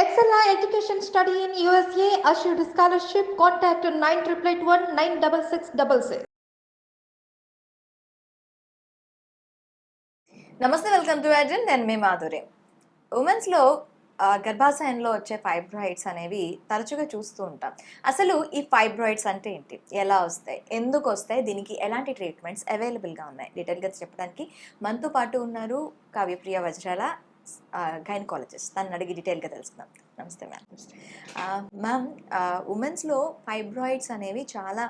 Excella Education Study in USA assured scholarship. Contact 9881 96666. నమస్తే welcome to Arjun నేను మీ మాధురి ఉమెన్స్లో గర్భాశయంలో వచ్చే fibroids అనేవి తరచుగా చూస్తూ ఉంటాం. అసలు ఈ ఫైబ్రాయిడ్స్ అంటే ఏంటి? ఎలా వస్తాయి? ఎందుకు వస్తాయి? దీనికి ఎలాంటి ట్రీట్మెంట్స్ అవైలబుల్గా ఉన్నాయి? డీటెయిల్గా చెప్పడానికి మనతో పాటు ఉన్నారు కావ్యప్రియ వజ్రాల గైనకాలజిస్ట్ తను అడిగి డీటెయిల్గా తెలుసుకుందాం. నమస్తే మ్యామ్ మ్యామ్ ఉమెన్స్లో ఫైబ్రాయిడ్స్ అనేవి చాలా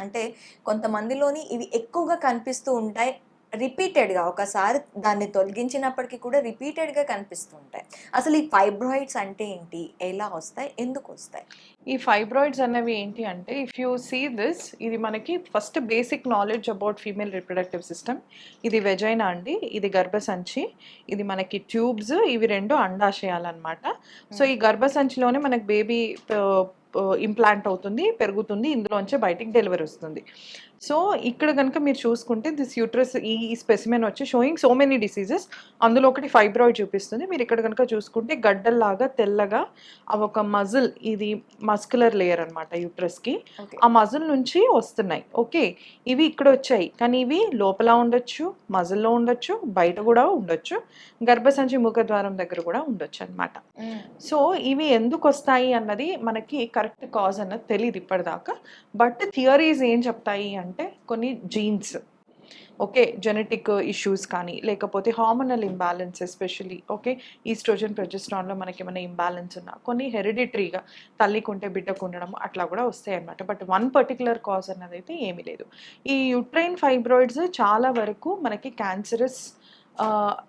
అంటే కొంతమందిలోని ఇవి ఎక్కువగా కనిపిస్తూ ఉంటాయి. రిపీటెడ్గా ఒకసారి దాన్ని తొలగించినప్పటికీ కూడా రిపీటెడ్గా కనిపిస్తూ ఉంటాయి అసలు ఈ ఫైబ్రాయిడ్స్ అంటే ఏంటి? ఎలా వస్తాయి? ఎందుకు వస్తాయి? ఈ ఫైబ్రాయిడ్స్ అనేవి ఏంటి అంటే ఇఫ్ యూ సీ దిస్ ఇది మనకి first basic knowledge about female reproductive system ఇది వెజైనా అండి ఇది గర్భసంచి ఇది మనకి ట్యూబ్స్ ఇవి రెండు అండాశయాలన్నమాట. సో ఈ గర్భసంచిలోనే మనకి బేబీ ఇంప్లాంట్ అవుతుంది పెరుగుతుంది ఇందులోంచి బయటికి డెలివరీ వస్తుంది. సో ఇక్కడ కనుక మీరు చూసుకుంటే దిస్ యూట్రస్ ఈ స్పెసిమెన్ వచ్చి షోయింగ్ సో మెనీ డిసీజెస్. అందులో ఒకటి ఫైబ్రాయిడ్ చూపిస్తుంది. మీరు ఇక్కడ కనుక చూసుకుంటే గడ్డల్లాగా తెల్లగా అవి ఒక మజిల్ ఇది మస్కులర్ లేయర్ అనమాట యూట్రస్కి. ఆ మజిల్ నుంచి వస్తున్నాయి. ఓకే. ఇవి ఇక్కడ వచ్చాయి. కానీ ఇవి లోపల ఉండొచ్చు మజిల్లో ఉండొచ్చు బయట కూడా ఉండొచ్చు గర్భసంచి ముఖద్వారం దగ్గర కూడా ఉండొచ్చు అనమాట సో ఇవి ఎందుకు వస్తాయి అన్నది మనకి కరెక్ట్ కాజ్ అన్నది తెలియదు ఇప్పటిదాకా. బట్ థియరీస్ ఏం చెప్తాయి అంటే అంటే కొన్ని జీన్స్ ఓకే జెనెటిక్ ఇష్యూస్ కానీ లేకపోతే hormonal imbalance especially okay oestrogen ప్రొజెస్ట్రాన్లో మనకి ఏమైనా ఇంబ్యాలెన్స్ ఉన్నా కొన్ని హెరిడిటరీగా తల్లికి ఉంటే బిడ్డకు ఉండడం అట్లా కూడా వస్తాయి అనమాట బట్ వన్ పర్టికులర్ కాజ్ అన్నది అయితే ఏమీ లేదు. ఈ యుట్రైన్ ఫైబ్రాయిడ్స్ చాలా వరకు మనకి క్యాన్సరస్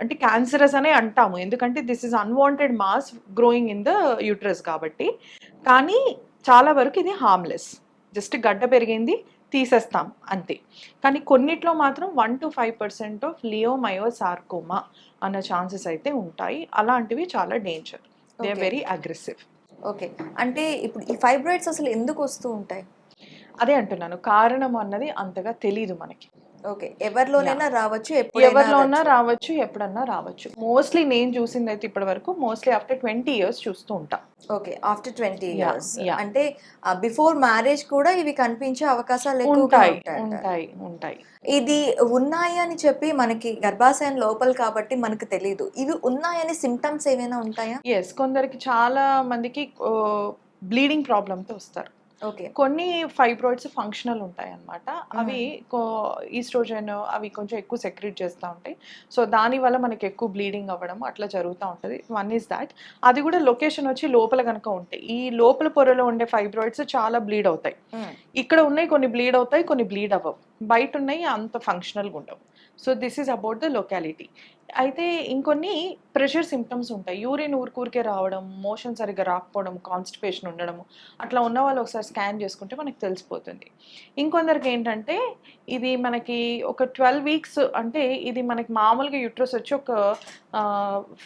అంటే క్యాన్సరస్ అనే అంటాము. ఎందుకంటే this is unwanted mass growing in the uterus కాబట్టి. కానీ చాలా వరకు ఇది హార్మ్లెస్ జస్ట్ గడ్డ పెరిగింది తీసేస్తాం అంతే. కానీ కొన్నిట్లో మాత్రం one to five percent of leiomyosarcoma అన్న ఛాన్సెస్ అయితే ఉంటాయి. అలాంటివి చాలా danger they are. Very aggressive okay. అంటే ఇప్పుడు ఈ ఫైబ్రాయిడ్స్ అసలు ఎందుకు వస్తూ ఉంటాయి? అదే అంటున్నాను. కారణం అన్నది అంతగా తెలీదు మనకి. ఓకే. ఎవరిలోనైనా రావచ్చు ఎవరిలో ఉన్నా ఎప్పుడైనా రావచ్చు ఎప్పుడన్నా రావచ్చు. మోస్ట్లీ నేను చూసింది అయితే ఇప్పటి వరకు మోస్ట్లీ ఆఫ్టర్ ట్వంటీ ఇయర్స్ చూస్తూ ఉంటాం. ఓకే. After twenty years. అంటే బిఫోర్ మ్యారేజ్ కూడా ఇవి కనిపించే అవకాశాలు ఉంటాయి. ఉంటాయి. ఉంటాయి ఇది ఉన్నాయి అని చెప్పి మనకి గర్భాశయం లోపల కాబట్టి మనకు తెలియదు ఇవి ఉన్నాయని సిమ్టమ్స్ ఏమైనా ఉంటాయా? ఎస్ కొందరికి చాలా మందికి బ్లీడింగ్ ప్రాబ్లంతో వస్తారు. కొన్ని ఫైబ్రాయిడ్స్ ఫంక్షనల్ ఉంటాయి అన్నమాట అవి ఈస్ట్రోజన్ అవి కొంచెం ఎక్కువ సెక్రెట్ చేస్తూ ఉంటాయి. సో దానివల్ల మనకి ఎక్కువ బ్లీడింగ్ అవ్వడం అట్లా జరుగుతూ ఉంటుంది. One is that. అది కూడా లొకేషన్ వచ్చి లోపల కనుక ఉంటాయి ఈ లోపల పొరలో ఉండే ఫైబ్రాయిడ్స్ చాలా బ్లీడ్ అవుతాయి. ఇక్కడ ఉన్నాయి కొన్ని బ్లీడ్ అవుతాయి కొన్ని బ్లీడ్ అవ్వవు. బయట ఉన్నాయి అంత ఫంక్షనల్గా ఉండవు. So this is about the locality అయితే ఇంకొన్ని ప్రెషర్ సిమ్టమ్స్ ఉంటాయి. యూరిన్ ఊరికూరికే రావడం మోషన్ సరిగ్గా రాకపోవడం కాన్స్టిపేషన్ ఉండడం అట్లా ఉన్న వాళ్ళు ఒకసారి స్కాన్ చేసుకుంటే మనకి తెలిసిపోతుంది. ఇంకొందరికి ఏంటంటే ఇది మనకి ఒక ట్వెల్వ్ వీక్స్ అంటే ఇది మనకి మామూలుగా యూట్రస్ వచ్చి ఒక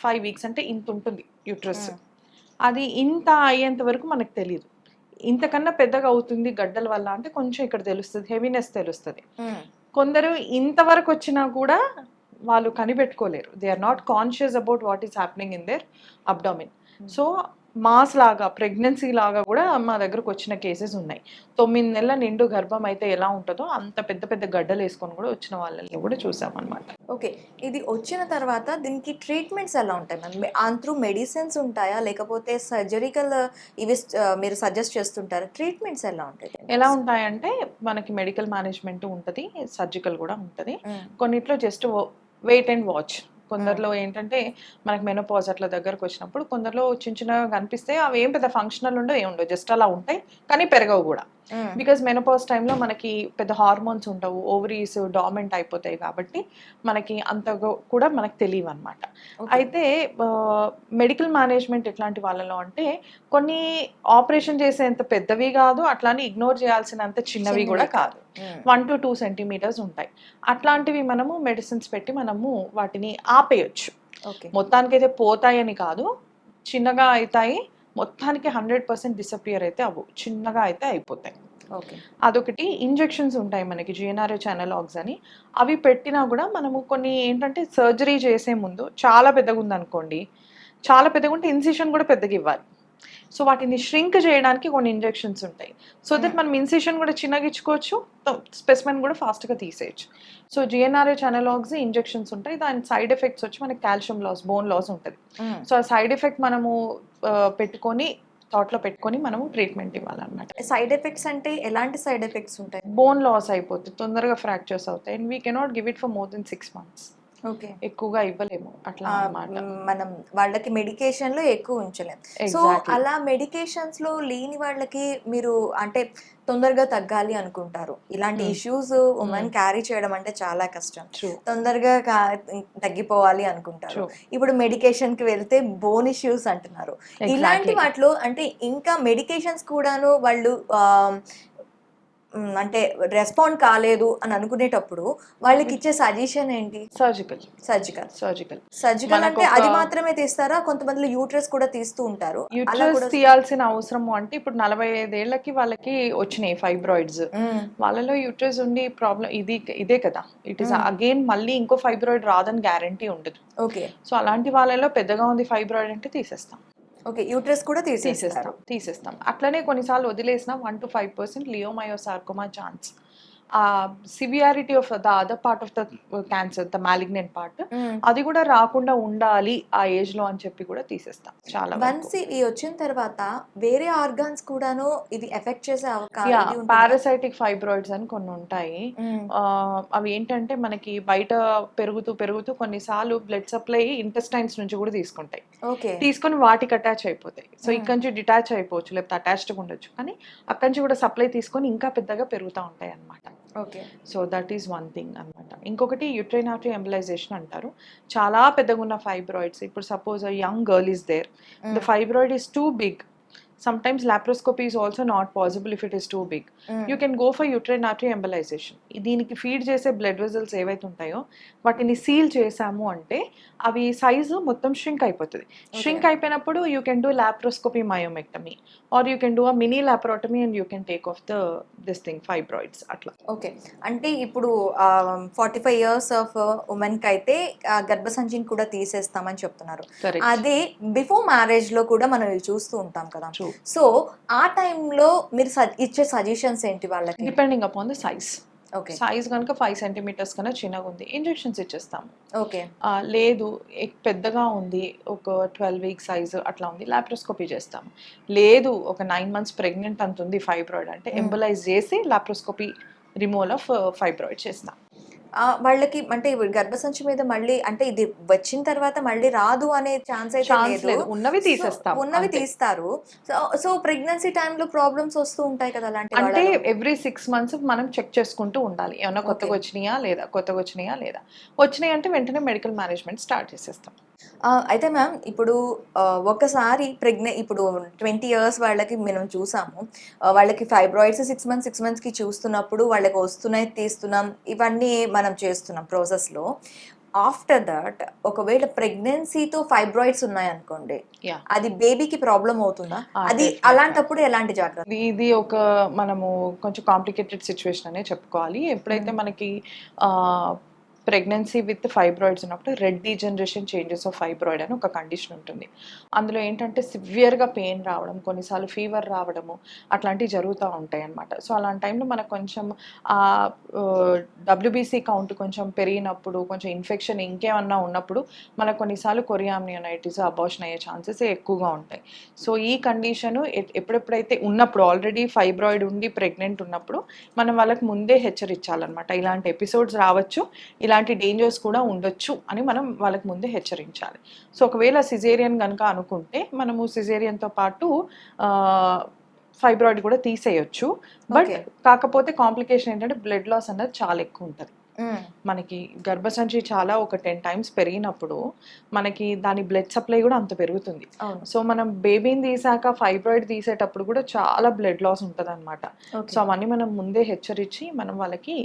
ఫైవ్ వీక్స్ అంటే ఇంత ఉంటుంది యూట్రస్ Mm. అది ఇంత అయ్యేంత వరకు మనకు తెలియదు ఇంతకన్నా పెద్దగా అవుతుంది గడ్డల వల్ల అంటే కొంచెం ఇక్కడ తెలుస్తుంది హెవీనెస్ తెలుస్తుంది. కొందరు ఇంతవరకు వచ్చినా కూడా వాళ్ళు కనిపెట్టుకోలేరు. They are not conscious about what is happening in their abdomen so mass లాగా ప్రెగ్నెన్సీ లాగా కూడా మా దగ్గరకు వచ్చిన కేసెస్ ఉన్నాయి. తొమ్మిది నెలల నిండు గర్భం అయితే ఎలా ఉంటుందో అంత పెద్ద పెద్ద గడ్డలు వేసుకొని కూడా వచ్చిన వాళ్ళని కూడా చూసామన్నమాట. ఓకే. ఇది వచ్చిన తర్వాత దీనికి ట్రీట్మెంట్స్ ఎలా ఉంటాయి మ్యామ్? త్రూ మెడిసిన్స్ ఉంటాయా? లేకపోతే సర్జరికల్ ఇవి మీరు సజెస్ట్ చేస్తుంటారా? ట్రీట్మెంట్స్ ఎలా ఉంటాయి? ఎలా ఉంటాయంటే మనకి మెడికల్ మేనేజ్మెంట్ ఉంటుంది సర్జికల్ కూడా ఉంటుంది. కొన్నిట్లో జస్ట్ వెయిట్ అండ్ వాచ్. కొందరిలో ఏంటంటే మనకి మెనోపాజ్ అట్లా దగ్గరకు వచ్చినప్పుడు కొందరిలో చిన్న చిన్నగా కనిపిస్తే అవి ఏం పెద్ద ఫంక్షనల్ ఉండవు ఏం ఉండవు జస్ట్ అలా ఉంటాయి కానీ పెరగవు కూడా. బికాజ్ మెనోపాజ్ టైంలో మనకి పెద్ద హార్మోన్స్ ఉండవు ఓవరీస్ డామెంట్ అయిపోతాయి కాబట్టి మనకి అంత కూడా మనకు తెలియవు అనమాట. అయితే మెడికల్ మేనేజ్మెంట్ ఎట్లాంటి వాళ్ళలో అంటే కొన్ని ఆపరేషన్ చేసేంత పెద్దవి కాదు అట్లానే ఇగ్నోర్ చేయాల్సినంత చిన్నవి కూడా కాదు. వన్ టు టూ సెంటీమీటర్స్ ఉంటాయి. అట్లాంటివి మనము మెడిసిన్స్ పెట్టి మనము వాటిని ఆపేయచ్చు. ఓకే మొత్తానికైతే పోతాయని కాదు చిన్నగా అవుతాయి మొత్తానికి హండ్రెడ్ పర్సెంట్ డిసపియర్ అయితే అవ్వు చిన్నగా అయితే అయిపోతాయి. ఓకే అదొకటి. ఇంజెక్షన్స్ ఉంటాయి మనకి జిఎన్ఆర్హెచ్ అనలాగ్స్ అని. అవి పెట్టినా కూడా మనము కొన్ని ఏంటంటే సర్జరీ చేసే ముందు చాలా పెద్దగా ఉందనుకోండి చాలా పెద్దగా ఉంటే ఇన్సిషన్ కూడా పెద్దగా ఇవ్వాలి. సో వాటిని ష్రింక్ చేయడానికి కొన్ని ఇంజెక్షన్స్ ఉంటాయి. So that Mm. మనం ఇన్సిషన్ కూడా చిన్నగా ఇచ్చుకోవచ్చు. స్పెసిమెన్ కూడా ఫాస్ట్గా తీసేయచ్చు. సో జిఎన్ఆర్హెచ్ అనలాగ్స్ ఇంజెక్షన్స్ ఉంటాయి. దాని సైడ్ ఎఫెక్ట్స్ వచ్చి మనకి కాల్షియం లాస్ బోన్ లాస్ ఉంటుంది. సో ఆ సైడ్ ఎఫెక్ట్ మనము పెట్టుకొని థాట్లో పెట్టుకొని మనము ట్రీట్మెంట్ ఇవ్వాలన్నమాట. సైడ్ ఎఫెక్ట్స్ అంటే ఎలాంటి సైడ్ ఎఫెక్ట్స్ ఉంటాయి? బోన్ లాస్ అయిపోతుంది. తొందరగా ఫ్రాక్చర్స్ అవుతాయి. And we cannot give it for more than six months ఎక్కువగా ఇవ్వలేము అట్లా మనం వాళ్ళకి మెడికేషన్లో ఎక్కువ ఉంచలేం సో. అలా మెడికేషన్స్లో లేని వాళ్ళకి మీరు అంటే తొందరగా తగ్గాలి అనుకుంటారు ఇలాంటి. Issues women. క్యారీ చేయడం అంటే చాలా కష్టం. తొందరగా తగ్గిపోవాలి అనుకుంటారు. ఇప్పుడు మెడికేషన్కి వెళ్తే బోన్ ఇష్యూస్ అంటున్నారు ఇలాంటి. వాటిలో అంటే ఇంకా మెడికేషన్స్ కూడాను వాళ్ళు అంటే రెస్పాండ్ కాలేదు అని అనుకునేటప్పుడు వాళ్ళకి ఇచ్చే సజెషన్ ఏంటి? సర్జికల్ సర్జికల్ సర్జికల్ సర్జికల్ అంటే అది మాత్రమే తీస్తారా? కొంతమంది యూట్రస్ కూడా తీస్తూ ఉంటారు. యూట్రస్ తీయాల్సిన అవసరము అంటే ఇప్పుడు నలభై ఐదేళ్ళకి వాళ్ళకి వచ్చినాయి ఫైబ్రాయిడ్స్ మ్మ్. వాళ్ళలో యూట్రస్ ఉండి ప్రాబ్లం ఇది ఇదే కదా. It Mm. అగైన్ మళ్ళీ ఇంకో ఫైబ్రాయిడ్ రాదని గ్యారంటీ ఉండదు. ఓకే సో అలాంటి వాళ్ళలో పెద్దగా ఉంది ఫైబ్రాయిడ్ అంటే తీసేస్తాం. ఓకే యూట్రస్ కూడా తీసేస్తాం తీసేస్తాం. అట్లనే కొన్నిసార్లు వదిలేసిన one to five percent leiomyosarcoma chance severity of the other part of the cancer the malignant part. అది కూడా రాకుండా ఉండాలి ఆ ఏజ్లో అని చెప్పి కూడా తీసేస్తాం చాలా. వన్స్ ఇవి వచ్చిన తర్వాత వేరే ఆర్గాన్స్ కూడాను ఇది ఎఫెక్ట్ చేసే అవకాశం పారాసైటిక్ ఫైబ్రాయిడ్స్ అని కొన్ని ఉంటాయి. ఆ, అవి ఏంటంటే మనకి బయట పెరుగుతూ పెరుగుతూ కొన్నిసార్లు బ్లడ్ సప్లై ఇంటెస్టైన్స్ నుంచి కూడా తీసుకుంటాయి. ఓకే. తీసుకొని వాటికి అటాచ్ అయిపోతాయి. So Hmm. ఇక్కడ నుంచి డిటాచ్ అయిపోవచ్చు లేకపోతే అటాచ్డ్ ఉండొచ్చు. కానీ అక్కడి నుంచి కూడా సప్లై తీసుకొని ఇంకా పెద్దగా పెరుగుతూ ఉంటాయి అన్నమాట okay. So that is one thing అనమాట ఇంకొకటి యుట్రైన్ ఆర్టరీ ఎంబలైజేషన్ అంటారు. చాలా పెద్దగా ఉన్న ఫైబ్రాయిడ్స్. ఇప్పుడు suppose young girl is there the fibroid is too big some times laparoscopy is also not possible if it is too big you can go for uterine artery embolization దీనికి feed చేసే blood vessels ఏవైతే ఉంటాయో వాటిని seal చేసాము అంటే అవి size మొత్తం shrink అయిపోతుంది. షింక్ అయిపోయినప్పుడు you can do laparoscopy myomectomy or you can do a mini laparotomy and you can take off the this thing fibroids అట్లా. ఓకే అంటే ఇప్పుడు ఫార్టీ ఫైవ్ ఇయర్స్ ఆఫ్ ఉమెన్కి అయితే గర్భసంచిని కూడా తీసేస్తామని చెప్తున్నారు. అదే బిఫోర్ మ్యారేజ్లో కూడా మనం చూస్తూ ఉంటాం కదా. సో ఆ టైంలో మీరు ఇచ్చే సజెషన్స్ ఏంటి వాళ్ళకి? Depending upon the size okay. Size కనుక ఫైవ్ సెంటీమీటర్స్ కన్నా చిన్నగా ఉంది. ఇంజెక్షన్స్ ఇచ్చేస్తాము. ఓకే. లేదు పెద్దగా ఉంది ఒక ట్వెల్వ్ వీక్ సైజ్ అట్లా ఉంది లాప్రోస్కోపీ చేస్తాము. లేదు ఒక నైన్ మంత్స్ ప్రెగ్నెంట్ అంత ఉంది ఫైబ్రాయిడ్ అంటే. ఎంబలైజ్ చేసి లాప్రోస్కోపీ రిమూవల్ ఆఫ్ ఫైబ్రాయిడ్ చేస్తాం వాళ్ళకి అంటే గర్భసంచి మీద మళ్ళీ అంటే ఇది వచ్చిన తర్వాత మళ్ళీ రాదు అనే ఛాన్స్ అయితే లేదు. ఉన్నవి సో, తీసేస్తాం. ఉన్నవి. తీస్తారు. సో సో ప్రెగ్నెన్సీ టైంలో ప్రాబ్లమ్స్ వస్తూ ఉంటాయి కదా అలాంటి అంటే. ఎవ్రీ సిక్స్ మంత్స్ మనం చెక్ చేసుకుంటూ ఉండాలి. ఏమన్నా కొత్తగా. వచ్చినాయా లేదా? కొత్తగా వచ్చినాయా లేదా? వచ్చినాయి అంటే వెంటనే మెడికల్ మేనేజ్మెంట్ స్టార్ట్ చేసేస్తాం. అయితే మ్యామ్ ఇప్పుడు ఒకసారి ప్రెగ్నె ఇప్పుడు ట్వంటీ ఇయర్స్ వాళ్ళకి మనం చూసాము. వాళ్ళకి ఫైబ్రాయిడ్స్ సిక్స్ మంత్స్ సిక్స్ మంత్స్కి చూస్తున్నప్పుడు వాళ్ళకి వస్తున్నాయి తీస్తున్నాం. ఇవన్నీ మనం చేస్తున్నాం ప్రాసెస్లో ఆఫ్టర్ దట్ ఒకవేళ ప్రెగ్నెన్సీతో ఫైబ్రాయిడ్స్ ఉన్నాయనుకోండి. అది బేబీకి ప్రాబ్లం అవుతుందా Ah, అది. అలాంటప్పుడు ఎలాంటి జాగ్రత్త ఇది ఒక మనము కొంచెం కాంప్లికేటెడ్ సిచ్యువేషన్ అనే చెప్పుకోవాలి ఎప్పుడైతే Mm. మనకి ప్రెగ్నెన్సీ విత్ ఫైబ్రాయిడ్స్ ఉన్నప్పుడు red degeneration changes of fibroid అని ఒక కండిషన్ ఉంటుంది. అందులో ఏంటంటే సివియర్గా పెయిన్ రావడం కొన్నిసార్లు ఫీవర్ రావడము అట్లాంటివి జరుగుతూ ఉంటాయి అన్నమాట. సో అలాంటి టైంలో మనకు కొంచెం ఆ డబ్ల్యూబీసీ కౌంట్ కొంచెం పెరిగినప్పుడు కొంచెం ఇన్ఫెక్షన్ ఇంకేమన్నా ఉన్నప్పుడు మనకు కొన్నిసార్లు కొరియామ్నియోనైటిస్ అబార్షన్ అయ్యే ఛాన్సెస్ ఎక్కువగా ఉంటాయి. సో ఈ కండిషను ఎప్పుడెప్పుడైతే ఉన్నప్పుడు ఆల్రెడీ ఫైబ్రాయిడ్ ఉండి ప్రెగ్నెంట్ ఉన్నప్పుడు మనం వాళ్ళకి ముందే హెచ్చరించాలన్నమాట. ఇలాంటి ఎపిసోడ్స్ రావచ్చు. ఇలా ఇలాంటి డేంజర్స్ కూడా ఉండొచ్చు అని మనం వాళ్ళకి ముందే హెచ్చరించాలి. సో ఒకవేళ సిజేరియన్ కనుక అనుకుంటే మనము సిజేరియన్తో పాటు ఫైబ్రాయిడ్ కూడా తీసేయొచ్చు. బట్. కాకపోతే కాంప్లికేషన్ ఏంటంటే బ్లడ్ లాస్ అనేది చాలా ఎక్కువ ఉంటుంది. మనకి గర్భసంచి చాలా ఒక టెన్ టైమ్స్ పెరిగినప్పుడు మనకి దాని బ్లడ్ సప్లై కూడా అంత పెరుగుతుంది. సో మనం బేబీని తీసాక ఫైబ్రాయిడ్ తీసేటప్పుడు కూడా చాలా బ్లడ్ లాస్ ఉంటుంది అనమాట సో అవన్నీ మనం ముందే హెచ్చరించి మనం వాళ్ళకి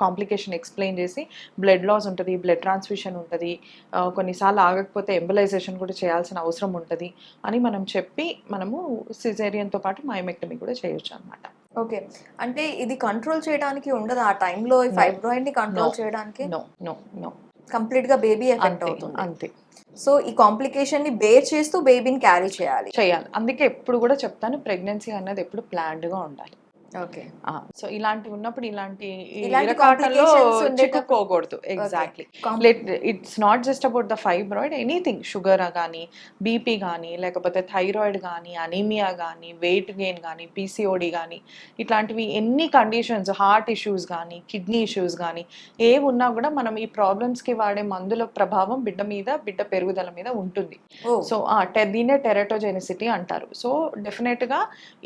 కాంప్లికేషన్ ఎక్స్ప్లెయిన్ చేసి బ్లడ్ లాస్ ఉంటుంది బ్లడ్ ట్రాన్స్ఫ్యూషన్ ఉంటుంది కొన్నిసార్లు ఆగకపోతే ఎంబలైజేషన్ కూడా చేయాల్సిన అవసరం ఉంటుంది అని మనం చెప్పి మనము సిజేరియన్తో పాటు మయోమెక్టమీ కూడా చేయొచ్చు అనమాట ఓకే. అంటే ఇది కంట్రోల్ చేయడానికి ఉండదు? ఆ టైంలో. ఫైబ్రాయిడ్ని కంట్రోల్. చేయడానికి? నో నో నో కంప్లీట్గా బేబీ ఎఫెక్ట్ అంతే. అవుతుంది. అంతే. సో ఈ కాంప్లికేషన్ని బేర్ చేస్తూ బేబీని క్యారీ చేయాలి. చేయాలి. అందుకే ఎప్పుడు కూడా చెప్తాను ప్రెగ్నెన్సీ అనేది ఎప్పుడు planned గా ఉండాలి. ఓకే. సో ఇలాంటివి ఉన్నప్పుడు ఇలాంటి ఇలాంటి ఇరకాటంలో చిక్కుకోకూడదు. Exactly it's not just about the fibroid anything sugar కానీ బీపీ కానీ లేకపోతే థైరాయిడ్ కానీ అనీమియా కానీ వెయిట్ గెయిన్ కానీ పీసీఓడి కానీ ఇట్లాంటివి ఎన్ని కండిషన్స్ హార్ట్ ఇష్యూస్ కానీ కిడ్నీ ఇష్యూస్ కానీ ఏవి ఉన్నా కూడా మనం ఈ ప్రాబ్లమ్స్కి వాడే మందుల ప్రభావం బిడ్డ మీద బిడ్డ పెరుగుదల మీద ఉంటుంది. సో దీన్నే టెరటోజెనిసిటీ అంటారు. సో డెఫినెట్గా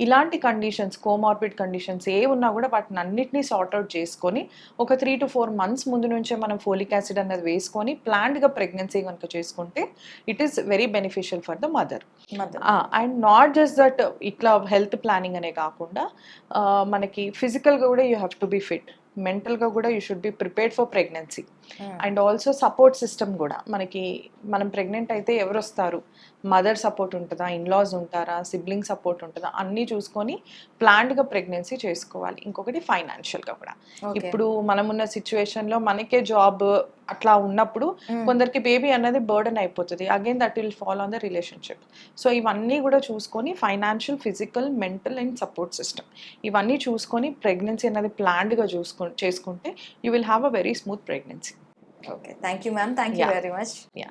ఇలాంటి కండిషన్స్ కోమార్బిడ్ కండిషన్స్ ఏ ఉన్నా కూడా వాటిని అన్నిటినీ సార్ట్అవుట్ చేసుకొని ఒక త్రీ టు ఫోర్ మంత్స్ ముందు నుంచే మనం ఫోలిక్ యాసిడ్ అనేది వేసుకొని ప్లాన్డ్గా ప్రెగ్నెన్సీ కనుక చేసుకుంటే it is very beneficial for the mother and not just that ఇట్లా హెల్త్ ప్లానింగ్ అనే కాకుండా మనకి ఫిజికల్గా కూడా you have to be fit మెంటల్గా కూడా you should be prepared for pregnancy and also support system కూడా. మనకి మనం ప్రెగ్నెంట్ అయితే ఎవరు వస్తారు మదర్ సపోర్ట్ ఉంటుందా? ఇన్లాస్ ఉంటారా? సిబ్లింగ్ సపోర్ట్ ఉంటుందా? అన్నీ చూసుకొని ప్లాన్డ్గా ప్రెగ్నెన్సీ చేసుకోవాలి. ఇంకొకటి ఫైనాన్షియల్గా కూడా. ఇప్పుడు మనం ఉన్న సిచ్యువేషన్లో మనకే జాబ్ అట్లా ఉన్నప్పుడు కొందరికి బేబీ అన్నది బర్డన్ అయిపోతుంది. Again that will follow on the relationship so ఇవన్నీ కూడా చూసుకొని financial physical mental and support system. ఇవన్నీ చూసుకొని ప్రెగ్నెన్సీ అనేది ప్లాన్డ్గా చూసుకు చేసుకుంటే you will have a very smooth pregnancy. Okay. Thank you, ma'am. Thank you Yeah. very much. Yeah.